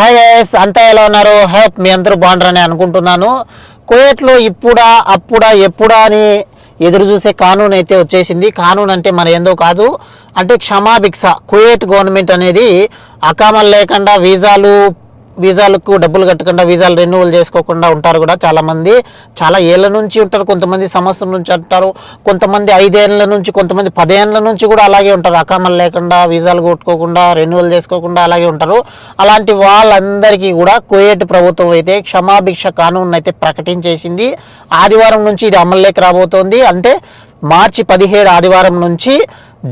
Hi guys అంతా ఎలా ఉన్నారు? హోప్ మీ అందరూ బాగుంటారని అనుకుంటున్నాను. కువైట్లో ఇప్పుడా అప్పుడా ఎప్పుడా అని ఎదురు చూసే కానూన్ అయితే వచ్చేసింది. కానూన్ అంటే మన ఏందో కాదు. అంటే క్షమాభిక్ష కువైట్ గవర్నమెంట్ అనేది అకామలు లేకుండా వీసాలు వీసాలకు డబ్బులు కట్టకుండా వీసాలు రెన్యువల్ చేసుకోకుండా ఉంటారు కూడా చాలామంది. చాలా ఏళ్ళ నుంచి ఉంటారు కొంతమంది సంవత్సరం నుంచి ఉంటారు కొంతమంది ఐదేళ్ళ నుంచి కొంతమంది పదేళ్ళ నుంచి కూడా అలాగే ఉంటారు. అకామలు లేకుండా వీసాలు కొట్టుకోకుండా రెన్యువల్ చేసుకోకుండా అలాగే ఉంటారు. అలాంటి వాళ్ళందరికీ కూడా కువైట్ ప్రభుత్వం అయితే క్షమాభిక్ష కానూన్ అయితే ప్రకటించేసింది. ఆదివారం నుంచి ఇది అమల్లోకి రాబోతోంది. అంటే మార్చి పదిహేడు ఆదివారం నుంచి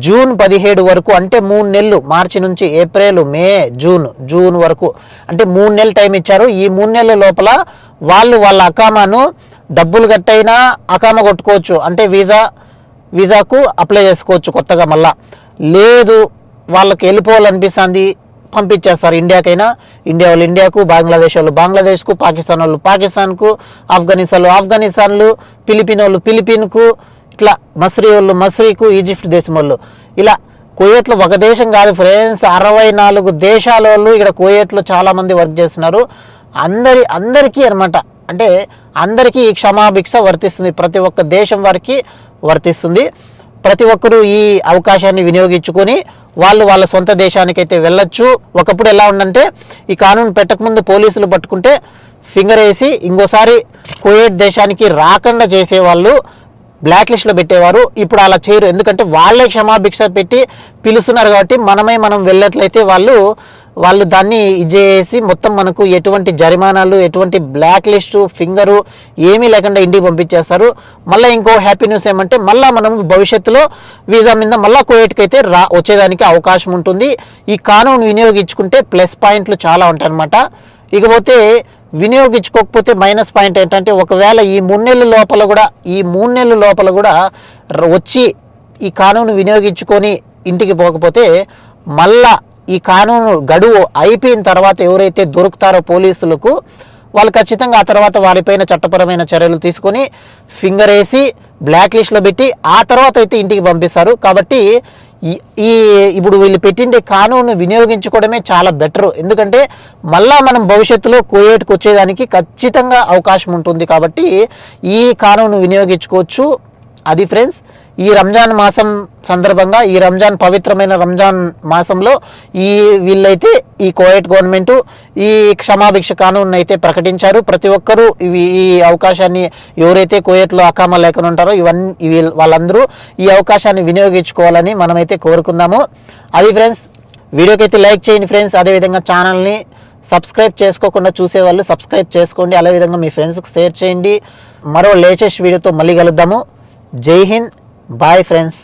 జూన్ పదిహేడు వరకు అంటే మూడు నెలలు మార్చి నుంచి ఏప్రిల్ మే జూన్ జూన్ వరకు. అంటే మూడు నెలలు టైం ఇచ్చారు. ఈ మూడు నెలల లోపల వాళ్ళు వాళ్ళ అకామాను డబ్బులు కట్టైనా అకామ కొట్టుకోవచ్చు. అంటే వీసా వీసాకు అప్లై చేసుకోవచ్చు కొత్తగా మళ్ళా. లేదు వాళ్ళకి వెళ్ళిపోవాలనిపిస్తుంది పంపించేస్తారు ఇండియాకైనా. ఇండియా వాళ్ళు ఇండియాకు బంగ్లాదేశ్ వాళ్ళు బంగ్లాదేశ్కు పాకిస్తాన్ వాళ్ళు పాకిస్తాన్కు ఆఫ్ఘనిస్తాన్ వాళ్ళు ఆఫ్ఘనిస్తాన్లు ఫిలిపిన్ వాళ్ళు ఫిలిపిన్కు ఇట్లా మస్రీ వాళ్ళు మస్రీకు ఈజిప్ట్ దేశం వాళ్ళు. ఇలా కువైట్లో ఒక దేశం కాదు ఫ్రెండ్స్ అరవై నాలుగు దేశాల వాళ్ళు ఇక్కడ కువైట్లో చాలామంది వర్క్ చేస్తున్నారు. అందరి అందరికీ అనమాట అంటే అందరికీ ఈ క్షమాభిక్ష వర్తిస్తుంది. ప్రతి ఒక్క దేశం వారికి వర్తిస్తుంది. ప్రతి ఒక్కరూ ఈ అవకాశాన్ని వినియోగించుకొని వాళ్ళు వాళ్ళ సొంత దేశానికైతే వెళ్ళొచ్చు. ఒకప్పుడు ఎలా ఉందంటే ఈ కానూన్ పెట్టకముందు పోలీసులు పట్టుకుంటే ఫింగర్ వేసి ఇంకోసారి కువైట్ దేశానికి రాకుండా చేసేవాళ్ళు బ్లాక్ లిస్ట్లో పెట్టేవారు. ఇప్పుడు అలా చేయరు. ఎందుకంటే వాళ్ళే క్షమాభిక్ష పెట్టి పిలుస్తున్నారు కాబట్టి మనమే మనం వెళ్ళట్లయితే వాళ్ళు వాళ్ళు దాన్ని ఇచ్చేసి మొత్తం మనకు ఎటువంటి జరిమానాలు ఎటువంటి బ్లాక్ లిస్ట్ ఫింగరు ఏమీ లేకుండా ఇంటికి పంపించేస్తారు. మళ్ళీ ఇంకో హ్యాపీ న్యూస్ ఏమంటే మళ్ళీ మనం భవిష్యత్తులో వీసా మీద మళ్ళీ కువైట్కి అయితే రా వచ్చేదానికి అవకాశం ఉంటుంది. ఈ కానూన్ వినియోగించుకుంటే ప్లస్ పాయింట్లు చాలా ఉంటాయన్నమాట. ఇకపోతే వినియోగించుకోకపోతే మైనస్ పాయింట్ ఏంటంటే ఒకవేళ ఈ మూడు నెలల లోపల కూడా ఈ మూడు నెలల లోపల కూడా వచ్చి ఈ కానూను వినియోగించుకొని ఇంటికి పోకపోతే మళ్ళా ఈ కానూను గడువు అయిపోయిన తర్వాత ఎవరైతే దొరుకుతారో పోలీసులకు వాళ్ళు ఖచ్చితంగా ఆ తర్వాత వారిపైన చట్టపరమైన చర్యలు తీసుకొని ఫింగర్ వేసి బ్లాక్ లిస్ట్లో పెట్టి ఆ తర్వాత అయితే ఇంటికి పంపిస్తారు. కాబట్టి ఈ- ఈ ఇప్పుడు వీళ్ళు పెట్టిండే కానూను వినియోగించుకోవడమే చాలా బెటర్ ఎందుకంటే మళ్ళా మనం భవిష్యత్తులో కోయేట్కి వచ్చేదానికి ఖచ్చితంగా అవకాశం ఉంటుంది కాబట్టి ఈ కానూను వినియోగించుకోవచ్చు. అది ఫ్రెండ్స్ ఈ రంజాన్ మాసం సందర్భంగా ఈ రంజాన్ పవిత్రమైన రంజాన్ మాసంలో ఈ వీళ్ళైతే ఈ కోయట్ గవర్నమెంట్ ఈ క్షమాభిక్ష కానూన్ అయితే ప్రకటించారు. ప్రతి ఒక్కరూ ఇవి ఈ అవకాశాన్ని ఎవరైతే కోయట్లో అకామ లేకుండా ఉంటారో ఇవన్నీ వాళ్ళందరూ ఈ అవకాశాన్ని వినియోగించుకోవాలని మనమైతే కోరుకుందాము. అది ఫ్రెండ్స్ వీడియోకి అయితే లైక్ చేయండి ఫ్రెండ్స్. అదేవిధంగా ఛానల్ని సబ్స్క్రైబ్ చేసుకోకుండా చూసేవాళ్ళు సబ్స్క్రైబ్ చేసుకోండి. అదేవిధంగా మీ ఫ్రెండ్స్కి షేర్ చేయండి. మరో లేటెస్ట్ వీడియోతో మళ్ళీ కలుద్దాము. జై హింద్. Bye friends